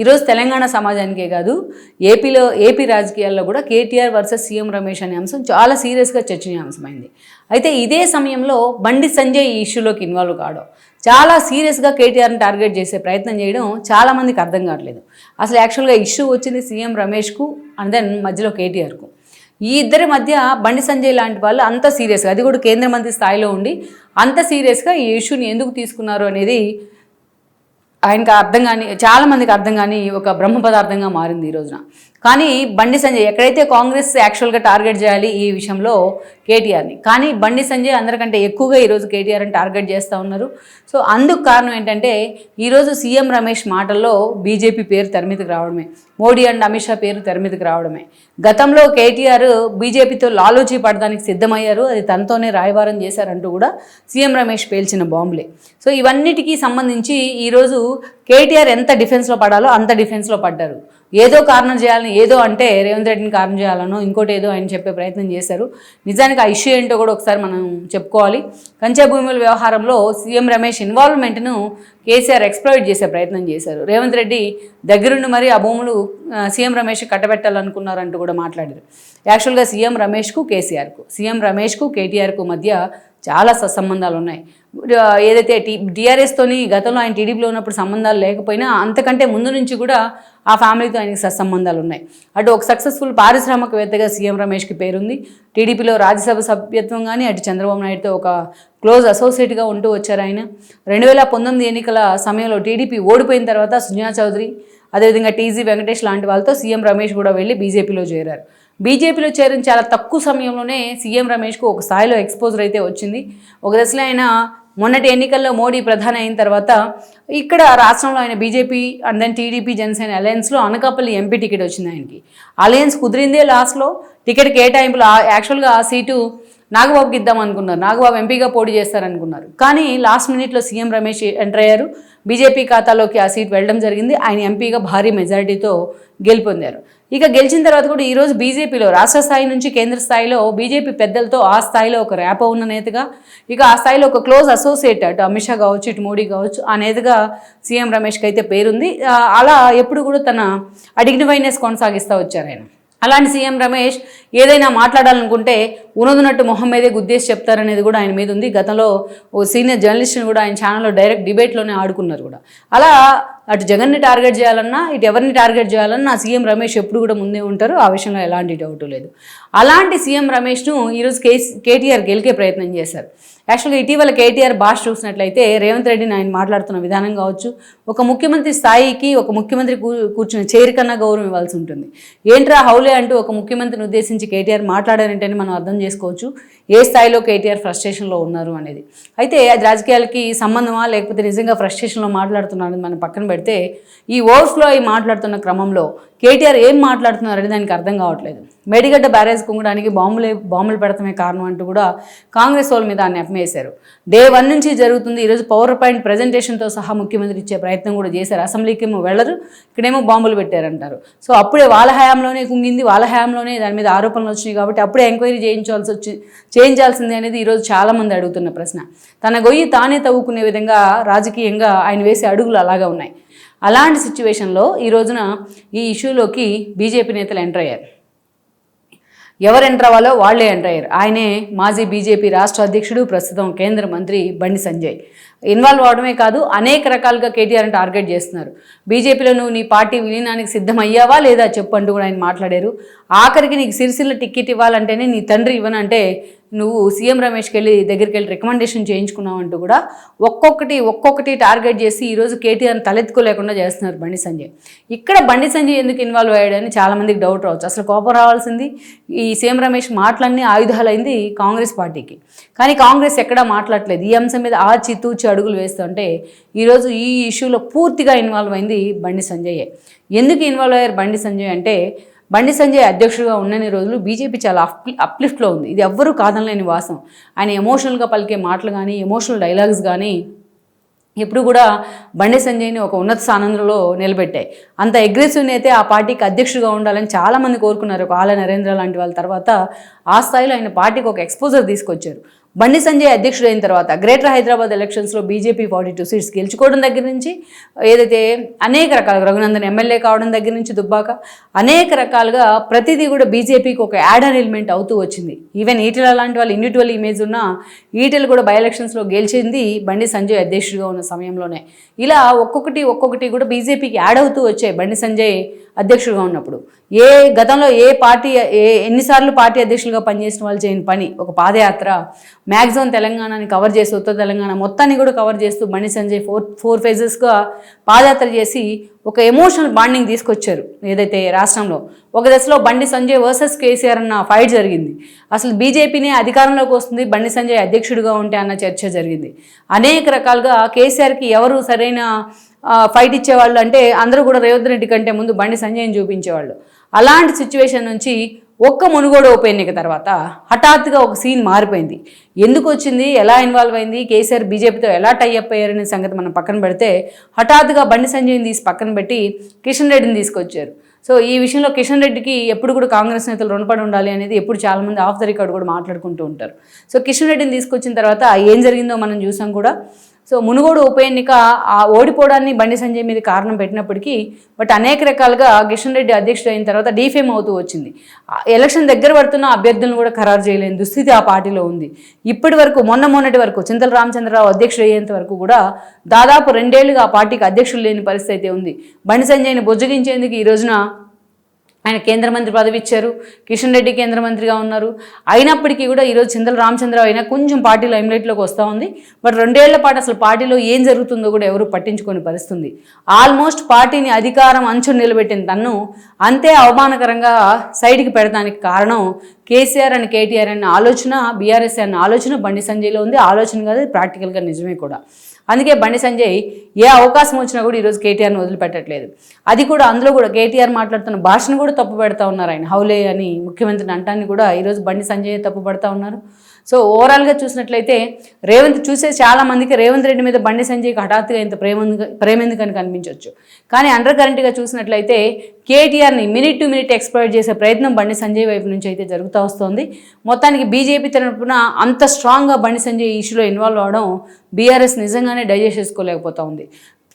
ఈరోజు తెలంగాణ సమాజానికే కాదు ఏపీలో ఏపీ రాజకీయాల్లో కూడా కేటీఆర్ వర్సెస్ సీఎం రమేష్ అనే అంశం చాలా సీరియస్గా చర్చనీయాంశమైంది. అయితే ఇదే సమయంలో బండి సంజయ్ ఈ ఇష్యూలోకి ఇన్వాల్వ్ కావడం చాలా సీరియస్గా కేటీఆర్ని టార్గెట్ చేసే ప్రయత్నం చేయడం చాలామందికి అర్థం కావట్లేదు. అసలు యాక్చువల్గా ఇష్యూ వచ్చింది సీఎం రమేష్కు అండ్ దెన్ మధ్యలో కేటీఆర్కు. ఈ ఇద్దరి మధ్య బండి సంజయ్ లాంటి వాళ్ళు అంత సీరియస్గా అది కూడా కేంద్ర మంత్రి స్థాయిలో ఉండి అంత సీరియస్గా ఈ ఇష్యూని ఎందుకు తీసుకున్నారు అనేది ఆయనకు అర్థం కానీ చాలా మందికి అర్థం కానీ ఒక బ్రహ్మ పదార్థంగా మారింది ఈ రోజున. కానీ బండి సంజయ్ ఎక్కడైతే కాంగ్రెస్ యాక్చువల్గా టార్గెట్ చేయాలి ఈ విషయంలో కేటీఆర్ని. కానీ బండి సంజయ్ అందరికంటే ఎక్కువగా ఈరోజు కేటీఆర్ని టార్గెట్ చేస్తూ ఉన్నారు. సో అందుకు కారణం ఏంటంటే ఈరోజు సీఎం రమేష్ మాటల్లో బీజేపీ పేరు తెర రావడమే. మోడీ అండ్ అమిత్ షా పేరు తెర రావడమే. గతంలో కేటీఆర్ బీజేపీతో లాలోచి పడడానికి సిద్ధమయ్యారు. అది తనతోనే రాయబారం చేశారంటూ కూడా సీఎం రమేష్ పేల్చిన బాంబులే. సో ఇవన్నిటికీ సంబంధించి ఈరోజు కేటీఆర్ ఎంత డిఫెన్స్లో పడాలో అంత డిఫెన్స్లో పడ్డారు. ఏదో కారణం చేయాలని ఏదో అంటే రేవంత్ రెడ్డిని కారణం చేయాలనో ఇంకోటి ఏదో ఆయన చెప్పే ప్రయత్నం చేశారు. నిజానికి ఆ ఇష్యూ ఏంటో కూడా ఒకసారి మనం చెప్పుకోవాలి. కంచె భూముల వ్యవహారంలో సీఎం రమేష్ ఇన్వాల్వ్మెంట్ను కేసీఆర్ ఎక్స్ప్లోయిట్ చేసే ప్రయత్నం చేశారు. రేవంత్ రెడ్డి దగ్గరుండి మరి ఆ భూములు సీఎం రమేష్ కట్టబెట్టాలనుకున్నారంటూ కూడా మాట్లాడారు. యాక్చువల్గా సీఎం రమేష్కు కేసీఆర్కు సీఎం రమేష్కు కేటీఆర్కు మధ్య చాలా సత్సంబంధాలు ఉన్నాయి ఏదైతే టీ టీఆర్ఎస్తోని గతంలో ఆయన టీడీపీలో ఉన్నప్పుడు సంబంధాలు లేకపోయినా అంతకంటే ముందు నుంచి కూడా ఆ ఫ్యామిలీతో ఆయనకి సత్సంబంధాలు ఉన్నాయి. అటు ఒక సక్సెస్ఫుల్ పారిశ్రామికవేత్తగా సీఎం రమేష్కి పేరుంది. టీడీపీలో రాజ్యసభ సభ్యత్వం కానీ అటు చంద్రబాబు నాయుడుతో ఒక క్లోజ్ అసోసియేట్గా ఉంటూ వచ్చారు ఆయన. రెండు వేల పంతొమ్మిది ఎన్నికల సమయంలో టీడీపీ ఓడిపోయిన తర్వాత సుజనా చౌదరి అదేవిధంగా టీజీ వెంకటేష్ లాంటి వాళ్ళతో సీఎం రమేష్ కూడా వెళ్ళి బీజేపీలో చేరారు. బీజేపీలో చేరిన చాలా తక్కువ సమయంలోనే సీఎం రమేష్కు ఒక స్థాయిలో ఎక్స్పోజర్ అయితే వచ్చింది. ఒక దశలో ఆయన మొన్నటి ఎన్నికల్లో మోడీ ప్రధాని అయిన తర్వాత ఇక్కడ రాష్ట్రంలో ఆయన BJP and then TDP Janasena అలయన్స్లో Anakapalli MP ticket వచ్చింది ఆయనకి. అలయన్స్ కుదిరిందే లాస్ట్లో టికెట్ కేటాయింపులు యాక్చువల్గా ఆ సీటు నాగబాబుకి ఇద్దాం అనుకున్నారు. నాగబాబు ఎంపీగా పోటీ చేస్తారనుకున్నారు. కానీ లాస్ట్ మినిట్లో సీఎం రమేష్ ఎంటర్ అయ్యారు. బీజేపీ ఖాతాలోకి ఆ సీట్ వెళ్ళడం జరిగింది. ఆయన ఎంపీగా భారీ మెజారిటీతో గెలుపొందారు. ఇక గెలిచిన తర్వాత కూడా ఈరోజు బీజేపీలో రాష్ట్ర స్థాయి నుంచి కేంద్ర స్థాయిలో బీజేపీ పెద్దలతో ఆ స్థాయిలో ఒక ర్యాపో ఉన్న నేతగా ఇక ఆ స్థాయిలో ఒక క్లోజ్ అసోసియేట్ అటు అమిత్ షా కావచ్చు ఇటు మోడీ కావచ్చు ఆ నేతగా సీఎం రమేష్కి అయితే పేరుంది అలా ఎప్పుడు కూడా తన అడిగ్నిఫైనెస్ కొనసాగిస్తూ వచ్చారు ఆయన. అలాంటి సీఎం రమేష్ ఏదైనా మాట్లాడాలనుకుంటే ఉనదునట్టు మొహం మీదే గుద్దేసి చెప్తారనేది కూడా ఆయన మీద ఉంది. గతంలో ఓ సీనియర్ జర్నలిస్ట్ని కూడా ఆయన ఛానల్లో డైరెక్ట్ డిబేట్లోనే ఆడుకున్నారు కూడా. అలా అటు జగన్ని టార్గెట్ చేయాలన్నా ఇటు ఎవరిని టార్గెట్ చేయాలన్నా సీఎం రమేష్ ఎప్పుడు కూడా ముందే ఉంటారు. ఆ విషయంలో ఎలాంటి డౌట్ లేదు. అలాంటి సీఎం రమేష్ను ఈరోజు కేస్ కేటీఆర్ గెలికే ప్రయత్నం చేశారు. యాక్చువల్గా ఇటీవల కేటీఆర్ భాష చూసినట్లయితే రేవంత్ రెడ్డిని ఆయన మాట్లాడుతున్న విధానం కావచ్చు ఒక ముఖ్యమంత్రి స్థాయికి ఒక ముఖ్యమంత్రి కూ- కూర్చున్న చైర్ కన్నా గౌరవం ఇవ్వాల్సి ఉంటుంది. ఏంట్రా హౌలే అంటూ ఒక ముఖ్యమంత్రిని ఉద్దేశించి కేటీఆర్ మాట్లాడారంటేనే మనం అర్థం చేసుకోవచ్చు ఏ స్థాయిలో కేటీఆర్ ఫ్రస్ట్రేషన్లో ఉన్నారు అనేది. అయితే అది రాజకీయాలకి సంబంధమా లేకపోతే నిజంగా ఫ్రస్ట్రేషన్లో మాట్లాడుతున్నారని మనం పక్కన పెడితే ఈ ఓవర్ఫ్లో అయి మాట్లాడుతున్న క్రమంలో కేటీఆర్ ఏం మాట్లాడుతున్నారని దానికి అర్థం కావట్లేదు. మేడిగడ్డ బ్యారేజ్ కుంగడానికి బాంబులే బాంబులు పెడతమే కారణం అంటూ కూడా కాంగ్రెస్ వాళ్ళ మీద ఆయన అప్పమేశారు డే వన్ నుంచి జరుగుతుంది ఈరోజు పవర్ పాయింట్ ప్రజెంటేషన్తో సహా ముఖ్యమంత్రి ఇచ్చే ప్రయత్నం కూడా చేశారు. అసెంబ్లీకి ఏమో వెళ్ళరు ఇక్కడేమో బాంబులు పెట్టారంటారు. సో అప్పుడే వాళ్ళ హయాంలోనే కుంగింది వాళ్ళ హయాంలోనే దాని మీద ఆరోపణలు వచ్చినాయి కాబట్టి అప్పుడే ఎంక్వైరీ చేయించాల్సి వచ్చి చేయించాల్సిందే అనేది ఈరోజు చాలామంది అడుగుతున్న ప్రశ్న. తన గొయ్యి తానే తవ్వుకునే విధంగా రాజకీయంగా ఆయన వేసే అడుగులు అలాగా ఉన్నాయి. అలాంటి సిచ్యువేషన్లో ఈ రోజున ఈ ఇష్యూలోకి బీజేపీ నేతలు ఎంటర్ అయ్యారు. ఎవరు ఎంటర్ అవ్వాలో వాళ్ళే ఎంటర్ అయ్యారు. ఆయనే మాజీ బీజేపీ రాష్ట్ర అధ్యక్షుడు ప్రస్తుతం కేంద్ర మంత్రి బండి సంజయ్. ఇన్వాల్వ్ అవడమే కాదు అనేక రకాలుగా కేటీఆర్ని టార్గెట్ చేస్తున్నారు. బీజేపీలో నువ్వు నీ పార్టీ విలీనానికి సిద్ధమయ్యావా లేదా చెప్పు అంటూ కూడా ఆయన మాట్లాడారు. ఆఖరికి నీకు సిరిసిల్ల టిక్కెట్ ఇవ్వాలంటేనే నీ తండ్రి ఇవ్వనంటే నువ్వు సీఎం రమేష్కి వెళ్ళి దగ్గరికి వెళ్ళి రికమెండేషన్ చేయించుకున్నావు అంటూ కూడా ఒక్కొక్కటి ఒక్కొక్కటి టార్గెట్ చేసి ఈరోజు కేటీఆర్ని తలెత్తుకోలేకుండా చేస్తున్నారు బండి సంజయ్. ఇక్కడ బండి సంజయ్ ఎందుకు ఇన్వాల్వ్ అయ్యాడని చాలామందికి డౌట్ రావచ్చు. అసలు కోపం రావాల్సింది? ఈ సీఎం రమేష్ మాటలన్నీ ఆయుధాలైంది కాంగ్రెస్ పార్టీకి. కానీ కాంగ్రెస్ ఎక్కడా మాట్లాడలేదు ఈ అంశం మీద ఆచి తూచి అడుగులు వేస్తుంటే ఈరోజు ఈ ఇష్యూలో పూర్తిగా ఇన్వాల్వ్ అయింది బండి సంజయ్ ఎందుకు ఇన్వాల్వ్ అయ్యారు బండి సంజయ్ అంటే బండి సంజయ్ అధ్యక్షుడిగా ఉన్నన్ని రోజులు బీజేపీ చాలా అప్ అప్లిఫ్ట్లో ఉంది. ఇది ఎవ్వరూ కాదనలేని వాసం. ఆయన ఎమోషనల్గా పలికే మాటలు కానీ ఎమోషనల్ డైలాగ్స్ కానీ ఎప్పుడు కూడా బండి సంజయ్ని ఒక ఉన్నత స్థానంలో నిలబెట్టాయి. అంత అగ్రెసివ్ అయితే ఆ పార్టీకి అధ్యక్షుడిగా ఉండాలని చాలామంది కోరుకున్నారు. ఒక ఆల నరేంద్ర లాంటి వాళ్ళ తర్వాత ఆ స్థాయిలో ఆయన పార్టీకి ఒక ఎక్స్పోజర్ తీసుకొచ్చారు. బండి సంజయ్ అధ్యక్షుడు అయిన తర్వాత గ్రేటర్ హైదరాబాద్ ఎలక్షన్స్లో బీజేపీ ఫార్టీ టూ సీట్స్ గెలుచుకోవడం దగ్గర నుంచి ఏదైతే అనేక రకాల రఘునందన్ ఎమ్మెల్యే కావడం దగ్గర నుంచి దుబ్బాక అనేక రకాలుగా ప్రతిదీ కూడా బీజేపీకి ఒక యాడర్ ఎలిమెంట్ అవుతూ వచ్చింది. ఈవెన్ ఈటెల లాంటి వాళ్ళు ఇండివిజువల్ ఇమేజ్ ఉన్న ఈటెలు కూడా బై ఎలక్షన్స్లో గెలిచింది బండి సంజయ్ అధ్యక్షుడిగా ఉన్న సమయంలోనే. ఇలా ఒక్కొక్కటి ఒక్కొక్కటి కూడా బీజేపీకి యాడ్ అవుతూ వచ్చాయి బండి సంజయ్ అధ్యక్షుడిగా ఉన్నప్పుడు. ఏ గతంలో ఏ పార్టీ ఏ ఎన్నిసార్లు పార్టీ అధ్యక్షులుగా పనిచేసిన వాళ్ళు చేయని పని ఒక పాదయాత్ర మ్యాక్సిమం తెలంగాణని కవర్ చేస్తూ ఉత్తర తెలంగాణ మొత్తాన్ని కూడా కవర్ చేస్తూ బండి సంజయ్ ఫోర్ ఫోర్ ఫేజెస్గా పాదయాత్ర చేసి ఒక ఎమోషనల్ బాండింగ్ తీసుకొచ్చారు. ఏదైతే రాష్ట్రంలో ఒక దశలో బండి సంజయ్ వర్సెస్ కేసీఆర్ అన్న ఫైట్ జరిగింది. అసలు బీజేపీనే అధికారంలోకి వస్తుంది బండి సంజయ్ అధ్యక్షుడిగా ఉంటే అన్న చర్చ జరిగింది. అనేక రకాలుగా కేసీఆర్కి ఎవరు సరైన ఫైట్ ఇచ్చేవాళ్ళు అంటే అందరూ కూడా రేవంత్ రెడ్డి కంటే ముందు బండి సంజయ్ని చూపించేవాళ్ళు. అలాంటి సిచ్యువేషన్ నుంచి ఒక్క మునుగోడు ఉప ఎన్నిక తర్వాత హఠాత్తుగా ఒక సీన్ మారిపోయింది. ఎందుకు వచ్చింది ఎలా ఇన్వాల్వ్ అయింది కేసీఆర్ బీజేపీతో ఎలా టైఅప్ అయ్యారనే సంగతి మనం పక్కన పెడితే హఠాత్తుగా బండి సంజయ్ని తీసి పక్కన పెట్టి కిషన్ రెడ్డిని తీసుకొచ్చారు. సో ఈ విషయంలో కిషన్ రెడ్డికి ఎప్పుడు కూడా కాంగ్రెస్ నేతలు రుణపడి ఉండాలి అనేది ఎప్పుడు చాలామంది ఆఫ్ ద రికార్డ్ కూడా మాట్లాడుకుంటూ ఉంటారు. సో కిషన్ రెడ్డిని తీసుకొచ్చిన తర్వాత ఏం జరిగిందో మనం చూసాం కూడా. సో మునుగోడు ఉప ఎన్నిక ఆ ఓడిపోవడాన్ని బండి సంజయ్ మీద కారణం పెట్టినప్పటికీ బట్ అనేక రకాలుగా కిషన్ రెడ్డి అధ్యక్షుడు అయిన తర్వాత డీఫేమ్ అవుతూ వచ్చింది. ఎలక్షన్ దగ్గర పడుతున్న అభ్యర్థులను కూడా ఖరారు చేయలేని దుస్థితి ఆ పార్టీలో ఉంది. ఇప్పటి వరకు మొన్న మొన్నటి వరకు చింతల రామచంద్రరావు అధ్యక్షుడు అయ్యేంత వరకు కూడా దాదాపు రెండేళ్ళుగా ఆ పార్టీకి అధ్యక్షులు లేని పరిస్థితి అయితే ఉంది. బండి సంజయ్ని బుజ్జగించేందుకు ఈ రోజున ఆయన కేంద్ర మంత్రి పదవి ఇచ్చారు. కిషన్ రెడ్డి కేంద్ర మంత్రిగా ఉన్నారు. అయినప్పటికీ కూడా ఈరోజు చింతల రామచంద్రరావు అయినా కొంచెం పార్టీ లైమ్లైట్లోకి వస్తూ ఉంది. బట్ రెండేళ్ళ పాటు అసలు పార్టీలో ఏం జరుగుతుందో కూడా ఎవరు పట్టించుకొని పరిస్థితుంది. ఆల్మోస్ట్ పార్టీని అధికారం అంచు నిలబెట్టిన తన్ను అంతే అవమానకరంగా సైడ్కి పెడతానికి కారణం కేసీఆర్ అండ్ కేటీఆర్ అనే ఆలోచన బీఆర్ఎస్ అన్న ఆలోచన బండి సంజయ్లో ఉంది. ఆలోచన కాదు ప్రాక్టికల్గా నిజమే కూడా. అందుకే బండి సంజయ్ ఏ అవకాశం వచ్చినా కూడా ఈరోజు కేటీఆర్ని వదిలిపెట్టట్లేదు. అది కూడా అందులో కూడా కేటీఆర్ మాట్లాడుతున్న భాషను కూడా తప్పు పెడతా ఉన్నారు ఆయన. హౌలే అని ముఖ్యమంత్రిని అంటాన్ని కూడా ఈరోజు బండి సంజయ్ తప్పు పడతా ఉన్నారు. సో ఓవరాల్గా చూసినట్లయితే రేవంత్ చూసే చాలా మందికి రేవంత్ రెడ్డి మీద బండి సంజయ్కి హఠాత్తుగా ఇంత ప్రేమ ప్రేమెందుకని కనిపించవచ్చు కానీ అండర్ కరెంట్గా చూసినట్లయితే కేటీఆర్ని మినిట్ టు మినిట్ ఎక్స్ప్లోర్ చేసే ప్రయత్నం బండి సంజయ్ వైపు నుంచి అయితే జరుగుతూ వస్తుంది. మొత్తానికి బీజేపీ తరపున అంత స్ట్రాంగ్గా బండి సంజయ్ ఈ ఇష్యూలో ఇన్వాల్వ్ అవడం బీఆర్ఎస్ నిజంగానే డైజెస్ట్ చేసుకోలేకపోతా ఉంది.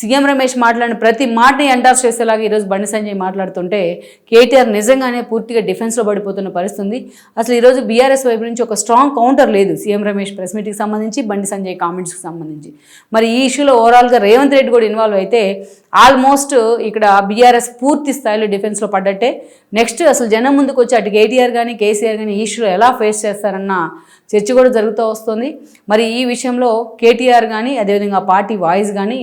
సీఎం రమేష్ మాట్లాడిన ప్రతి మాటని ఎండార్స్ చేసేలాగా ఈరోజు బండి సంజయ్ మాట్లాడుతుంటే కేటీఆర్ నిజంగానే పూర్తిగా డిఫెన్స్లో పడిపోతున్న పరిస్థితుంది. అసలు ఈరోజు బీఆర్ఎస్ వైపు నుంచి ఒక స్ట్రాంగ్ కౌంటర్ లేదు సీఎం రమేష్ ప్రెస్ మీట్కి సంబంధించి బండి సంజయ్ కామెంట్స్కి సంబంధించి. మరి ఈ ఇష్యూలో ఓవరాల్గా రేవంత్ రెడ్డి కూడా ఇన్వాల్వ్ అయితే ఆల్మోస్ట్ ఇక్కడ బీఆర్ఎస్ పూర్తి స్థాయిలో డిఫెన్స్లో పడ్డట్టే. నెక్స్ట్ అసలు జనం ముందుకు వచ్చి అటు కేటీఆర్ కానీ కేసీఆర్ కానీ ఈ ఇష్యూలో ఎలా ఫేస్ చేస్తారన్న చర్చ కూడా జరుగుతూ వస్తుంది. మరి ఈ విషయంలో కేటీఆర్ కానీ అదేవిధంగా పార్టీ వాయిస్ కానీ